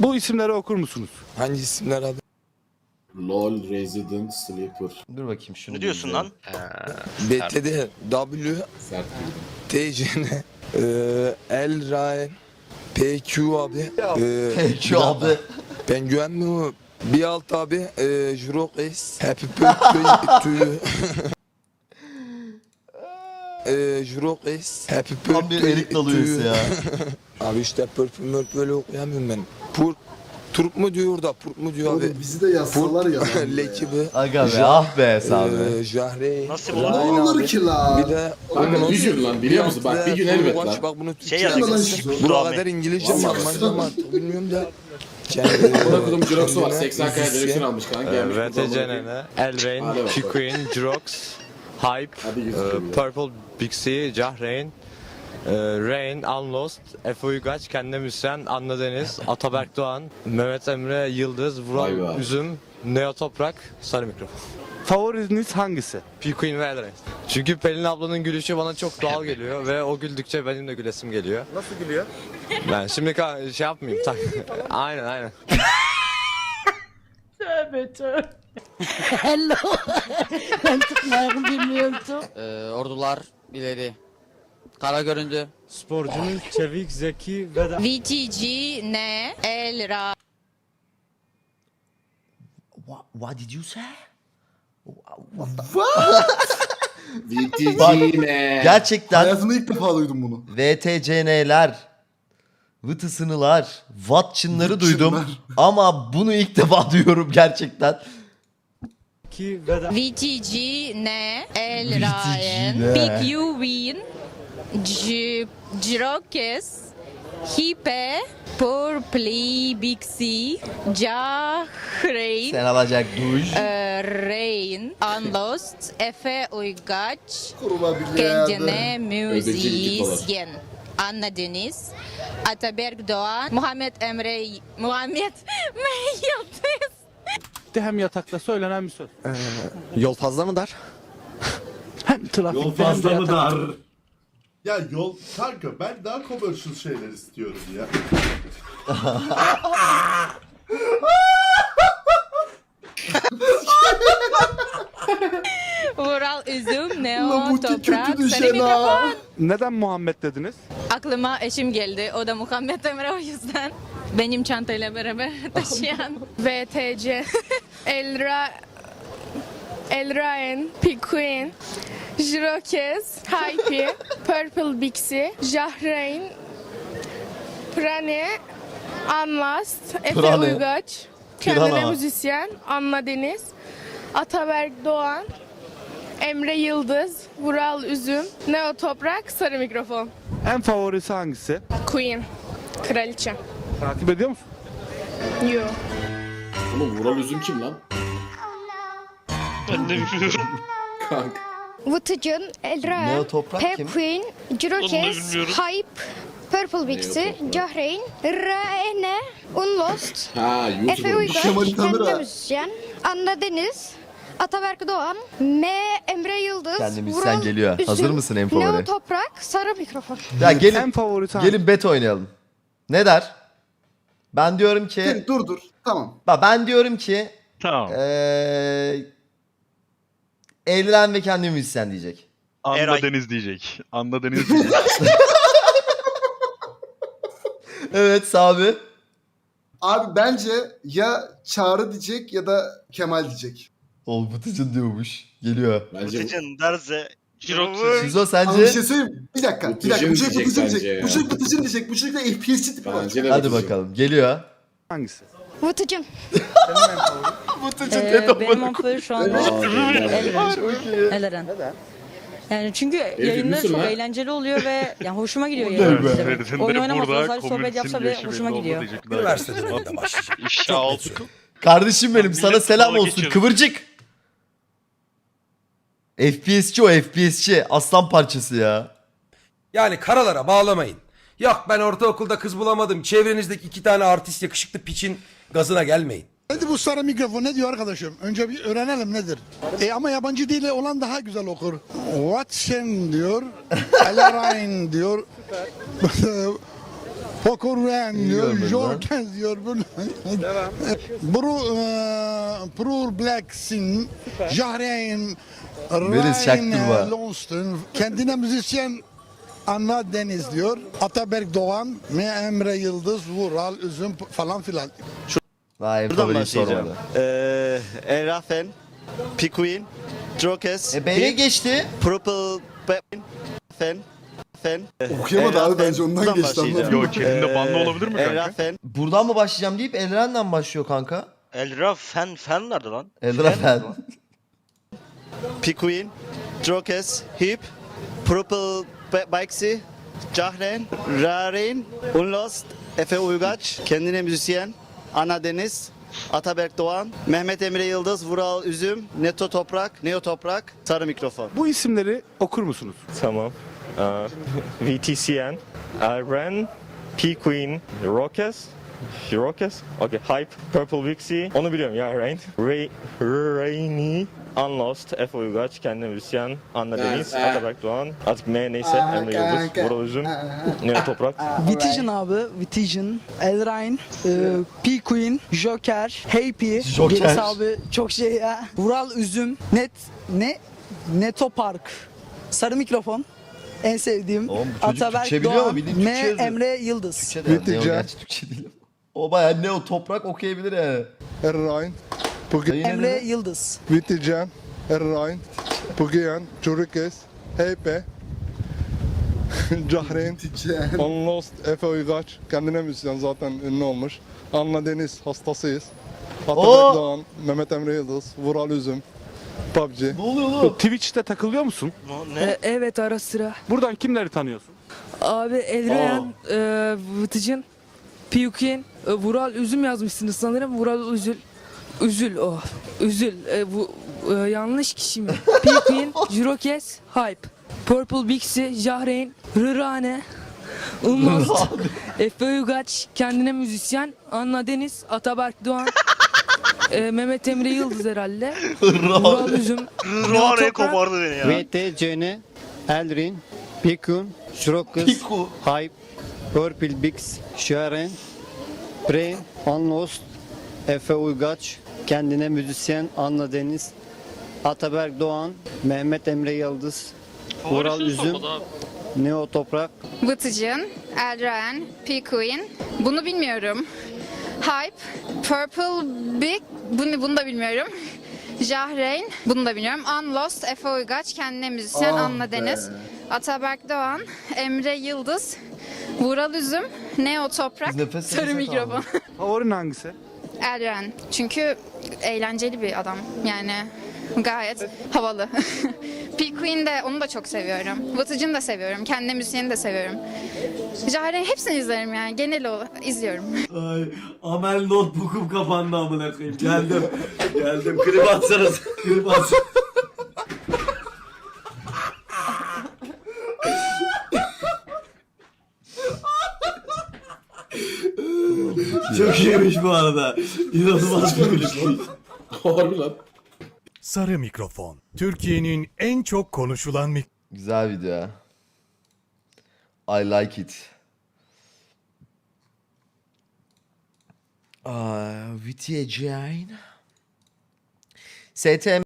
Bu isimleri okur musunuz? Hangi isimler abi? LOL Resident Sleeper. Dur bakayım şunu. Ne diyorsun lan? BTD W Sert TCN e, L Ryan PQ abi. E, Peki abi. Ben güvenmiyorum. Bir alt abi e, Jurokes Happy Birthday to you. e, Jurokes Happy Birthday Tam bir erik dalı to üyesi you. ya. Abi işte pırpır böyle okuyamıyorum ben. Pur, turp mu diyor da purt mu diyor abi. Oğlum bizi de yazsalar ya. lan. Lekibi. Aga be ah be Sami. e, Jahre. Nasıl bu? Ne olur abi. ki la? Bir de Kanka bir gün lan biliyor musun? Bak bir gün elbet lan. Bak bunu Şey yazacaksın. yazdım. Buraya kadar İngilizce mi. Almanca mı artık bilmiyorum da. Buna kodum Jirox'u var. kendine 80 kaya direksiyon almış kanka. Gelmiş bu zamana VTCNN, Elrain. P-Queen, Jirox, Hype, e. Purple Bixie, Jahrein, Rain, Unlost, Efe Uygaç, Kendine Müsyen, Anna Deniz, Ataberk Doğan, Mehmet Emre Yıldız, Vural. Üzüm, Neo Toprak, Sarı Mikrofon. Favoriniz hangisi? P-Queen ve Elrain. Çünkü Pelin ablanın gülüşü bana çok doğal geliyor ve o güldükçe benim de gülesim geliyor. Nasıl gülüyor? Ben şimdi ka- şey yapmayayım. Tak. aynen aynen. Hello. ben tutmayı bilmiyordum. Ee, ordular ileri. Kara göründü. Sporcunun çevik, zeki ve de VTG ne? El Ra. What, what did you say? VTG man. Gerçekten Hayatımda ilk defa duydum bunu. VTCN'ler, Vıtısınılar, Vıtçınlar. duydum. Ama bunu ilk defa duyuyorum gerçekten. ki ve de VTG ne? El VTG Ryan. ne? Big U Win. Jirokes. Hipe. Purpley Big C. Jahrein. Sen alacak duş. e, Rain. Unlost. Efe Uygaç. Kuruma bir Kendine müzisyen. Anna Deniz. Ataberk Doğan. Muhammed Emre Muhammed Yıldız. De hem yatakta söylenen bir söz. Yol fazla mı dar? Hem trafik Yol fazla mı dar? Ya yol kanka ben daha commercial şeyler istiyorum ya. Vural Üzüm, La Neo, bu Toprak, Sarı Mikrofon. ha. Neden Muhammed dediniz? Aklıma eşim geldi. O da Muhammed Emre o yüzden. Benim çantayla beraber taşıyan. VTC, Elra, Elraen, P-Queen, Jirokes, Hype, Purple Bixie, Jahrein, Prane, Unlast, Efe Prane. Uygaç, Kendine Prana. Müzisyen, Anna Deniz, Ataberk Doğan, Emre Yıldız, Vural Üzüm, Neo Toprak, Sarı Mikrofon, En favorisi hangisi? Queen, Kraliçe. Takip ediyor musun? Yo. Oğlum Vural Üzüm kim lan? Ben de bilmiyorum. Kanka. Vıtıcın, Elra, Toprak Pep kim? Queen, Onu da Jirokes, bilmiyorum. Hype, Purple Bixi, Toprak? Jahrein, Raene, Unlost, Ha Efe YouTuber. Kemal Kendine Tanrı. Müzisyen, Anna Deniz, Ataberk Doğan, M. Emre Yıldız, Kendi müzisyen Vural geliyor. Üzüm, Hazır mısın en favori? Neo Toprak, Sarı Mikrofon. Ya En gelin, favorisi hangisi? gelin bet oynayalım. Ne der? Ben diyorum ki, Dur dur. Tamam. bak ben diyorum ki, Tamam. eee Eğlenen ve kendi müzisyen diyecek. Anla Eray. Deniz diyecek. Anla Deniz diyecek. Evet Sami. Abi bence ya Çağrı diyecek ya da Kemal diyecek. Ol Vıtıcın diyormuş. Geliyor. Bence Vıtıcın derse Jirox. Şizo Ama bir sence? şey söyleyeyim mi? Bir dakika. Bir dakika. Bu çocuk diyecek Vıtıcın bence diyecek. ya. Bu çocuk Vıtıcın diyecek. Bu çocukta FPS tipi var. Bence de Hadi bakalım. Geliyor. Hangisi? Vıtıcın. Vıtıcın Ee, benim ampul şu anda Aa, Ender. Eleren. Yani çünkü yayınlar yayınları çok eğlenceli oluyor ve yani hoşuma gidiyor be. yayınlar. Ferit'in Oyun oynamasa burada sadece sohbet yapsa bile hoşuma gidiyor. Üniversite döneminde başlayacak. Oldu. Kardeşim benim sana Millet selam olsun. Kıvırcık. FPS'çi o FPS'çi. Aslan parçası ya. Yani karalara bağlamayın. Yok ben ortaokulda kız bulamadım. Çevrenizdeki iki tane artist yakışıklı piçin gazına gelmeyin. Hadi bu sarı mikrofon ne diyor arkadaşım? Önce bir öğrenelim nedir? E ama yabancı dili olan daha güzel okur. Watson diyor. Elarain diyor. Poker diyor, Jorkens diyor. Devam. Bru, Prur Blacksin, Jahreyn, Melis. Lonston, kendine müzisyen Anna Deniz diyor. Ataberk Doğan, M. Emre Yıldız, Vural, Üzüm falan filan. Vay favori sormadı. Ee, Erafen, Pikuin, Drokes, E B'ye geçti. Purple, Fen, Fen. Okuyamadı abi bence ondan geçti anladın mı? Yok kendinde banlı olabilir mi kanka? Buradan mı başlayacağım deyip Elren'den başlıyor kanka. Elra fen fen nerede lan? Elren. Pikuin, Drokes, Hip, Purple Bikesi, Cahren, Rarin, Unlost, Efe Uygaç, kendine müzisyen, Ana Deniz, Ataberk Doğan, Mehmet Emre Yıldız, Vural Üzüm, Neto Toprak, Neo Toprak, Sarı Mikrofon. Bu isimleri okur musunuz? Tamam. VTCN, Ren, P-Queen, Rokes, Rokes, okay, Hype, Purple Vixie, onu biliyorum ya Rain, Ray, Rainy, Unlost, Efe Uygaç, Kendi Müzisyen, Anna Deniz, Ataberk Doğan, artık M neyse, Emre Yıldız, Vural Üzüm, Neo Toprak. Vitigen abi. Vitigen. Elrain. P Queen. Joker. Happy. Joker. Gerisi abi çok şey ya. Vural Üzüm. Net. Ne? Neto Park. Sarı mikrofon. En sevdiğim. Oğlum bu çocuk Türkçe biliyor mu? Bildiğin M. Türkçe yazıyor. Emre Yıldız. Türkçe de yani. Türkçe değil. O baya ne o toprak okuyabilir yani. Errain, Dayı ne Emre? Yıldız. Vitican, Errain, Pugian, Çurikes, Heype, Cahreyn, Onlost, Efe Uygaç, kendine müzisyen zaten ünlü olmuş. Anna Deniz, hastasıyız. Oo! Doğan, Mehmet Emre Yıldız, Vural Üzüm, PUBG. Ne oluyor oğlum? Twitch'te takılıyor musun? Ne? evet ara sıra. Buradan kimleri tanıyorsun? Abi Elrayan, e, Vıtıcın, Piyukin, e, Vural Üzüm yazmışsınız sanırım. Vural Üzül. Üzül o. Üzül. E, bu e, yanlış kişi mi? Piyukin, Jirokes, Hype. Purple Bixi, Jahreyn, Rırane, Unlost, Efe Uygaç, kendine müzisyen, Anna Deniz, Ataberk Doğan, e, Mehmet Emre Yıldız herhalde. Vural Üzüm, Toprak. kopardı beni ya. VTCN. Elrin. Pikun. Piku. Hype. Purple Bix. Şaren. Pre. Unlost. Efe Uygaç. Kendine müzisyen Anna Deniz. Ataberk Doğan. Mehmet Emre Yıldız. Vural Üzüm. Neo Toprak. Vıtıcın, Elren, P-Queen. Bunu bilmiyorum. Hype, Purple Big, bunu, bunu da bilmiyorum. Jahreyn, bunu da bilmiyorum. Unlost, Efe Uygaç, kendine müzisyen, Anna Deniz. Ataberk Doğan, Emre Yıldız, Vural Üzüm, Neo Toprak, nefes Sarı nefese Mikrofon. kaldık. Favorin hangisi? Elren. Çünkü eğlenceli bir adam. Yani gayet havalı. P-Queen de onu da çok seviyorum. Vıtıcını da seviyorum. Kendi müziğini de seviyorum. Jahre'nin hepsini izlerim yani. Genel o izliyorum. Ay, amel notebook'um kapandı amına koyayım. Geldim. Geldim. Klip atsanız. Klip at. Çok iyiymiş bu arada. İnanılmaz bir klip. Harbi lan. Sarı mikrofon. Türkiye'nin en çok konuşulan Güzel video. ya. I like it. Aa, VTJ. STM